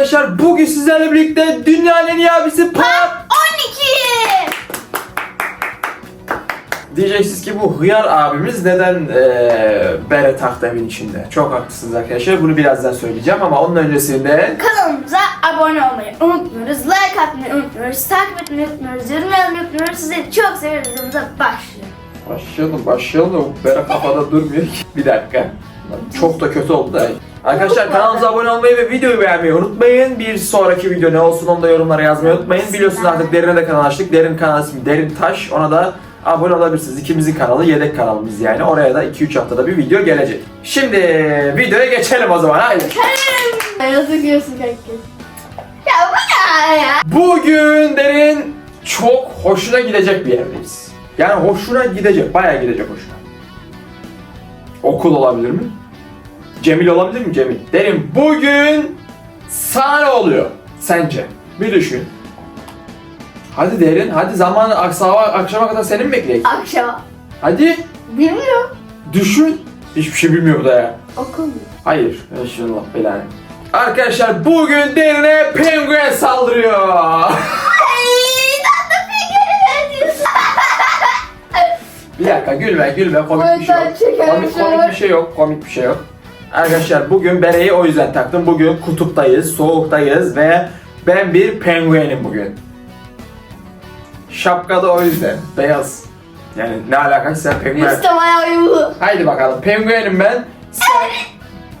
arkadaşlar bugün sizlerle birlikte dünyanın en iyi abisi Pat 12. Diyeceksiniz ki bu hıyar abimiz neden eee bere taktı evin içinde? Çok haklısınız arkadaşlar bunu birazdan söyleyeceğim ama onun öncesinde Kanalımıza abone olmayı unutmuyoruz. Like atmayı unutmuyoruz. Takip etmeyi unutmuyoruz. Yorum yazmayı unutmuyoruz. Sizi çok seviyoruz. Videomuza başlayalım. Başlayalım başlayalım bere kafada durmuyor ki. Bir dakika. Çok da kötü oldu da. Arkadaşlar kanalımıza abone olmayı ve videoyu beğenmeyi unutmayın. Bir sonraki video ne olsun onu da yorumlara yazmayı unutmayın. Biliyorsunuz artık Derin'e de kanal açtık. Derin kanal ismi Derin Taş. Ona da abone olabilirsiniz. İkimizin kanalı yedek kanalımız yani. Oraya da 2-3 haftada bir video gelecek. Şimdi videoya geçelim o zaman. Haydi. Nasıl gülüyorsun kanka? Ya bu ne ya? Bugün Derin çok hoşuna gidecek bir yerdeyiz. Yani hoşuna gidecek, bayağı gidecek hoşuna. Okul olabilir mi? Cemil olabilir mi Cemil? Derin bugün sana ne oluyor sence? Bir düşün. Hadi Derin, hadi zamanı akşama, akşama kadar seni mi bekleyecek? Akşam. Hadi Bilmiyorum. düşün. Hiçbir şey bilmiyor bu da ya. Okul mu? Hayır. İnşallah belanı. Arkadaşlar bugün derine penguen saldırıyor. Ay tatlı figürü diyorsun. Bir dakika gülme gülme komik bir şey yok. Komik, komik bir şey yok komik bir şey yok. Arkadaşlar bugün bereyi o yüzden taktım. Bugün kutuptayız, soğuktayız ve ben bir penguenim bugün. Şapka da o yüzden beyaz. Yani ne alakası sen penguen. Üstem ayağı uyumlu. Haydi bakalım penguenim ben. Sen...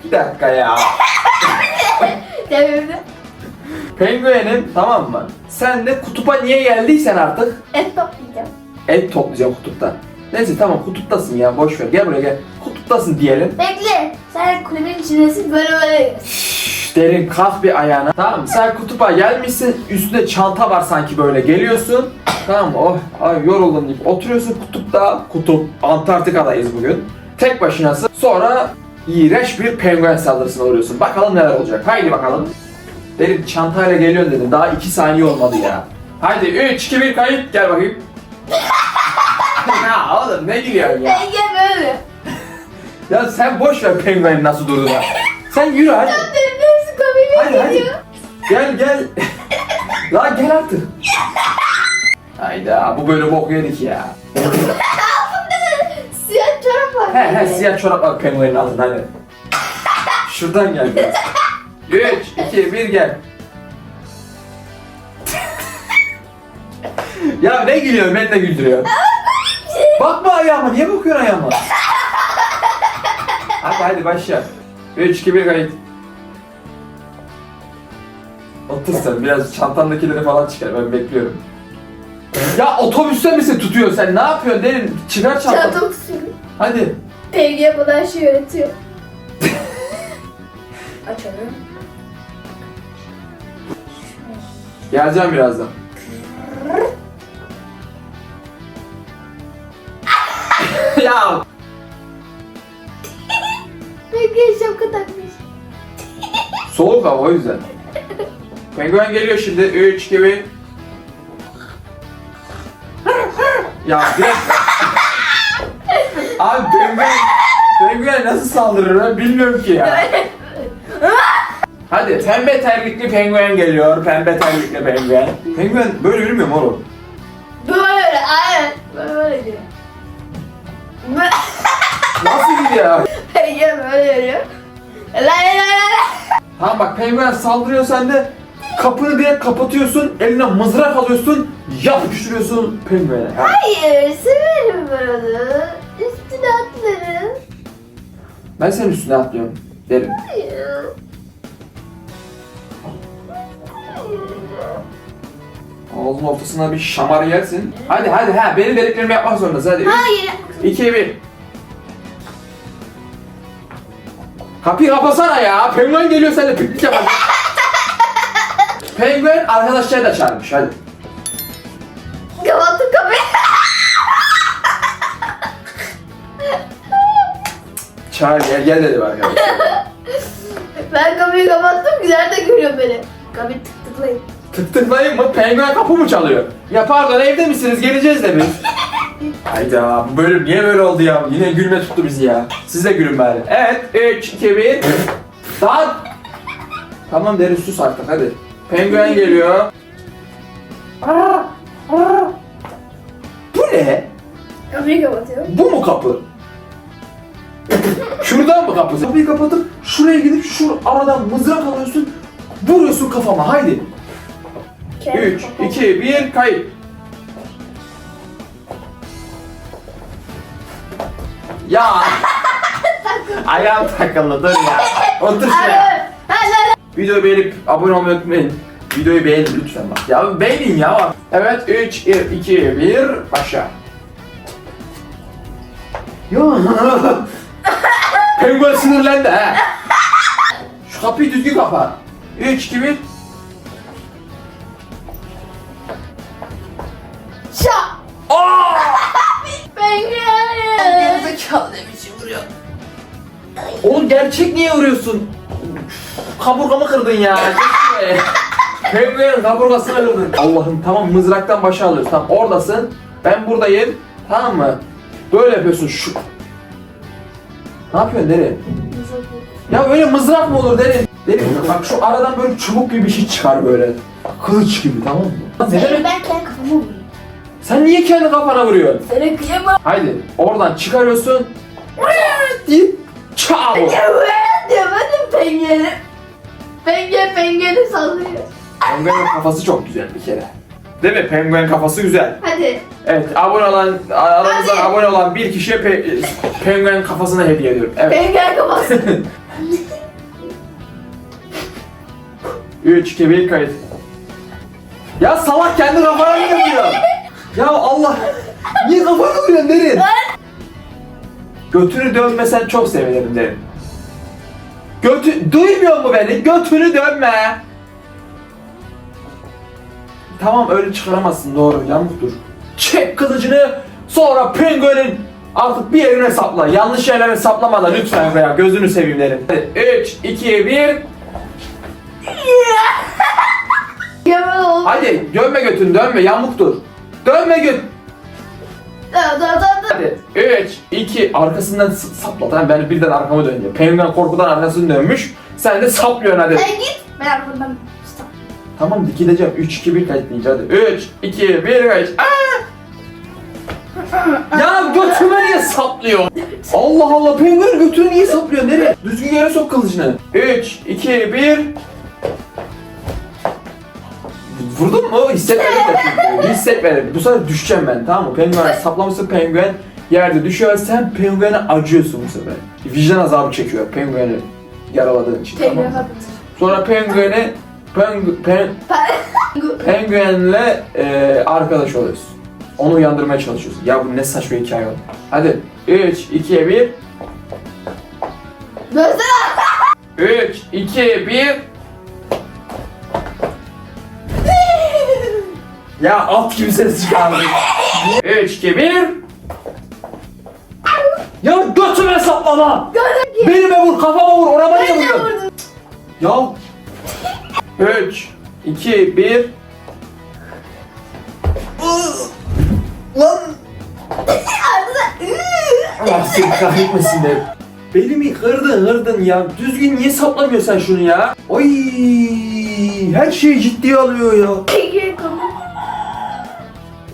Bir dakika ya. Demirde. Penguenim tamam mı? Sen de kutupa niye geldiysen artık Et toplayacağım. et toplayacağım kutupta. Neyse tamam kutuptasın ya boş ver gel buraya gel. Kutuptasın diyelim. Bekle. Sen kulübün içindesin böyle böyle. Şşş, Derin kalk bir ayağına. Tamam mı? sen kutupa gelmişsin üstünde çanta var sanki böyle geliyorsun. Tamam mı? Oh ay yoruldum deyip oturuyorsun kutupta. Kutup Antarktika'dayız bugün. Tek başınasın. Sonra iğrenç bir penguen saldırısına uğruyorsun. Bakalım neler olacak. Haydi bakalım. Derin çantayla geliyorsun dedim. Daha 2 saniye olmadı ya. Haydi 3 2 1 kayıt gel bakayım. ya oğlum ne gülüyorsun ya? Ege böyle. Ya sen boş ver penguenin nasıl durduğunu. Sen yürü hadi. Neresi komik Hadi hadi. geliyor. Gel gel. Lan gel artık. Hayda bu böyle bok yedik ya. Siyah çorap var. He he siyah çorap var penguenin altında hadi. Şuradan gel biraz. 3, 2, 1 gel. ya ne gülüyorsun ben de güldürüyorum. Bakma ayağıma niye bakıyorsun ayağıma? Hadi hadi başla. 3, 2, 1 kayıt. Otur sen biraz çantandakileri falan çıkar ben bekliyorum. ya otobüste misin tutuyor sen ne yapıyorsun derin çıkar çantanı. Çantamı tutuyorum. Hadi. Sevgi yapılan şey öğretiyor. Açalım. Geleceğim birazdan. ya şapka takmış. soğuk hava o yüzden. Penguen geliyor şimdi 3 gibi. ya direkt... Abi penguen... Penguen nasıl saldırır ben bilmiyorum ki ya. Hadi pembe terlikli penguen geliyor. Pembe terlikli penguen. Penguen böyle yürümüyor mu oğlum? Böyle aynen. Böyle böyle diyor. Böyle- Nasıl gidiyor? Sevgi böyle yürüyor. La la la la. Tamam bak penguen saldırıyor sen de kapını direkt kapatıyorsun, eline mızrak alıyorsun, yapıştırıyorsun penguene. Ha. Hayır severim böyle. Üstüne atlarım. Ben senin üstüne atlıyorum. Derim. Hayır. Ağzının ortasına bir şamar yersin. Hadi hadi ha benim dediklerimi yapmak zorundasın hadi. Hayır. 2 1 Kapıyı kapasana ya. Penguen geliyor sen de piknik yapalım. Penguen arkadaşları da çağırmış hadi. Kapattım kapıyı. Çağır gel gel dedim arkadaşlar. Ben kapıyı kapattım. Güzel de görüyor beni. Kapıyı tık tıklayın. Tık tıklayayım mı? Penguen kapı mı çalıyor? Ya pardon evde misiniz? Geleceğiz de biz. Hayda bu bölüm niye böyle oldu ya? Yine gülme tuttu bizi ya. Siz de gülün bari. Evet 3, 2, 1. Daha... Tamam derin sus artık hadi. Penguen geliyor. Bu ne? Kapıyı kapatıyorum. Bu mu kapı? Şuradan mı kapı? Kapıyı kapatıp şuraya gidip şu aradan mızrak alıyorsun. Vuruyorsun kafama haydi. 3, 2, 1 kayıp. Ya. Ayağım takıldı dur ya. Otur şuraya. Videoyu beğenip abone olmayı unutmayın. Videoyu beğenin lütfen bak. Ya beğenin ya bak. Evet 3, 2, 1 başla. Ya. Penguen sinirlendi ha. Şu kapıyı düzgün kapa. 3, 2, 1. Şak. Aa! Penguen. Gerizekalı biçim vuruyor? Oğlum gerçek niye vuruyorsun? Kaburgamı kırdın ya. Penguen kaburgasını kırdın. Allah'ım tamam mızraktan başa alıyoruz. Tamam oradasın. Ben buradayım. Tamam mı? Böyle yapıyorsun şu. Ne yapıyorsun Derin? Ya öyle mızrak mı olur Derin? Derin bak şu aradan böyle çubuk gibi bir şey çıkar böyle. Kılıç gibi tamam mı? Ne demek? Ben kendi kafamı vurayım. Sen niye kendi kafana vuruyorsun? Sana kıyamam. Haydi oradan çıkarıyorsun. deyip çal. Evet demedim pengueni. Penguen pengueni sallıyor. Penguenin kafası çok güzel bir kere. Değil mi? Penguen kafası güzel. Hadi. Evet, abone olan, aramızdan Hadi. abone olan bir kişiye pe- penguen kafasını hediye ediyorum. Evet. Penguen kafası. 3, 2, 1, kayıt. Ya salak kendi kafana niye vuruyor? Ya Allah! Niye kafana vuruyorsun derin? Götünü dönmesen çok sevinirim derin. Götü... Duymuyor mu beni? Götünü dönme! Tamam öyle çıkaramazsın doğru yamuktur. Çek kılıcını sonra penguenin artık bir yerine sapla. Yanlış yerlere saplama da lütfen veya gözünü seveyim derim. 3, 2, 1 Yemin oldu. Hadi dönme götünü dönme yamuk dur. Dönme. Da da da da. Hadi 3, 2 arkasından sapla tamam ben birden arkamı dönüyor. Penguen korkudan arkasını dönmüş. Sen de saplıyorsun hadi. Sen git. Ben arkamdan. Tamam dikileceğim 3, 2, 1 kayıt deyince hadi. 3, 2, 1 kayıt. Aa! ya götüme niye saplıyor? Allah Allah penguen götünü niye saplıyor? Nereye? Düzgün yere sok kılıcını. 3, 2, 1 Vurdun mu? Hissetmedim de çünkü. Hissetmedim. Bu sefer düşeceğim ben tamam mı? Penguen saplamışsın penguen yerde düşüyor. Sen penguene acıyorsun bu sefer. Vicdan azabı çekiyor pengueni yaraladığın için tamam mı? Sonra pengueni pengu, pen, penguenle e, arkadaş oluyorsun. Onu uyandırmaya çalışıyorsun. Ya bu ne saçma hikaye oldu. Hadi 3, 2, 1 Dönsene. 3, 2, 1 Ya at gibi ses çıkardı. 3, 2, 1 Ya götüme saplama! Belime vur, kafama vur, orama niye Ben de vuruyorsun? vurdum. Ya 3, 2, 1 Lan Allah seni kahretmesin de. Belimi kırdın kırdın ya. Düzgün niye saplamıyorsun sen şunu ya? Oy her şeyi ciddiye alıyor ya.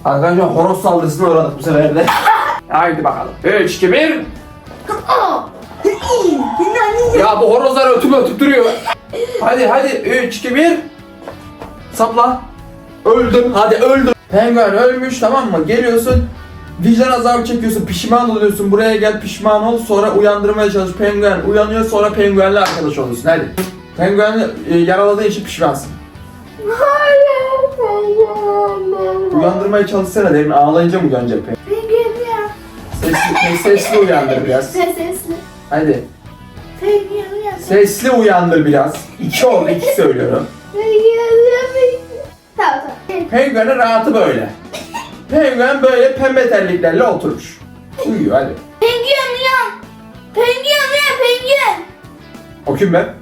Arkadaşlar horoz saldırısına uğradık bu sefer de. Haydi bakalım. 3, 2, 1 Aa. Ya bu horozlar ötüp ötüp duruyor. Hadi hadi 3, 2, 1 Sapla. Öldüm hadi öldüm. Penguen ölmüş tamam mı? Geliyorsun. Vicdan azabı çekiyorsun, pişman oluyorsun. Buraya gel pişman ol, sonra uyandırmaya çalış. Penguen uyanıyor, sonra penguenle arkadaş oluyorsun. Hadi. Pengueni e, yaraladığın için pişmansın. Uyandırmaya çalışsana derin ağlayınca mı uyanacak ya. Sesli, sesli uyandır biraz. Ses sesli. Hadi. Sesli uyandır biraz. İki oldu, iki söylüyorum. Tamam tamam. Penguenin rahatı böyle. Penguen böyle pembe terliklerle oturmuş. Uyuyor hadi. Penguen uyan. Penguen uyan penguen. O kim be?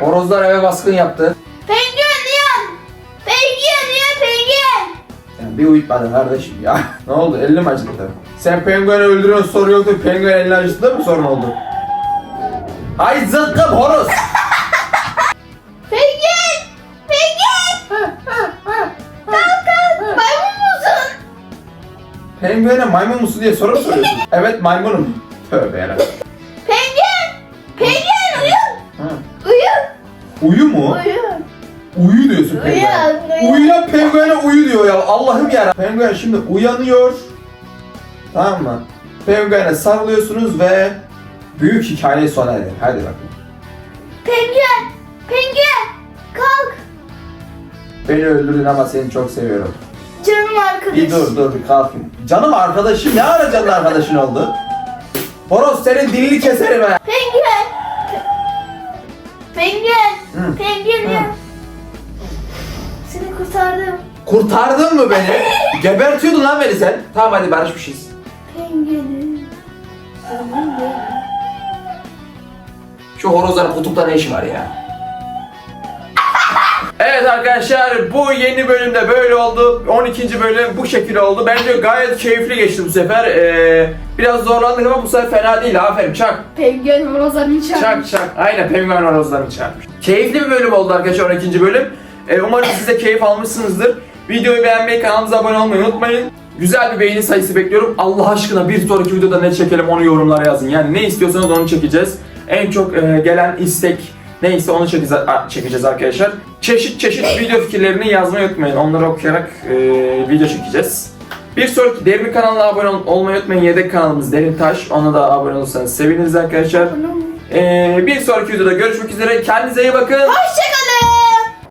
Horozlar eve baskın yaptı. Penguen uyan. Penguen uyan penguen. Sen bir uyutmadın kardeşim ya. ne oldu? Elini mi acıttı? Sen pengueni öldürüyorsun soru yoktu. Penguen elini acıttı mı sorun oldu? Ay zıkkım horoz. Penguen! Penguen! Kalk kalk! Maymun musun? Penguene maymun musun diye soru mu soruyorsun? evet maymunum. Tövbe yarabbim. Penguen! Penguen! Ha. Uyan! Uyu mu? Uyan! Uyu diyorsun penguen. Uyan, uyan. Uyuyan penguene uyu diyor ya. Allah'ım ya. Penguen şimdi uyanıyor. Tamam mı? Penguene sarılıyorsunuz ve büyük hikaye sona erer. Hadi bakalım. Penguen! Penguen! Kalk! Beni öldürdün ama seni çok seviyorum. Canım arkadaş. Bir dur dur bir kalkayım. Canım arkadaşım ne ara canın arkadaşın oldu? Horoz senin dilini keserim ha. Penguen! Penguen! Hı. Penguen ya. Kurtardım. Kurtardın mı beni? Gebertiyordun lan beni sen. Tamam hadi barışmışız. Penguenim. Şu horozların kutupta ne işi var ya? Evet arkadaşlar bu yeni bölümde böyle oldu. 12. bölüm bu şekilde oldu. Bence gayet keyifli geçti bu sefer. Ee, biraz zorlandık ama bu sefer fena değil. Aferin çak. Penguen horozlarını Çak çak. Aynen penguen horozlarını çarpmış. Keyifli bir bölüm oldu arkadaşlar 12. bölüm. Ee, umarım siz de keyif almışsınızdır. Videoyu beğenmeyi, kanalımıza abone olmayı unutmayın. Güzel bir beğeni sayısı bekliyorum. Allah aşkına bir sonraki videoda ne çekelim onu yorumlara yazın. Yani ne istiyorsanız onu çekeceğiz. En çok e, gelen istek neyse onu çekeceğiz, çekeceğiz arkadaşlar. Çeşit çeşit video fikirlerini yazmayı unutmayın. Onları okuyarak e, video çekeceğiz. Bir sonraki Derin kanalına abone ol- olmayı unutmayın. Yedek kanalımız Derin Taş. Ona da abone olursanız seviniriz arkadaşlar. Ee, bir sonraki videoda görüşmek üzere. Kendinize iyi bakın. Hoşçakalın.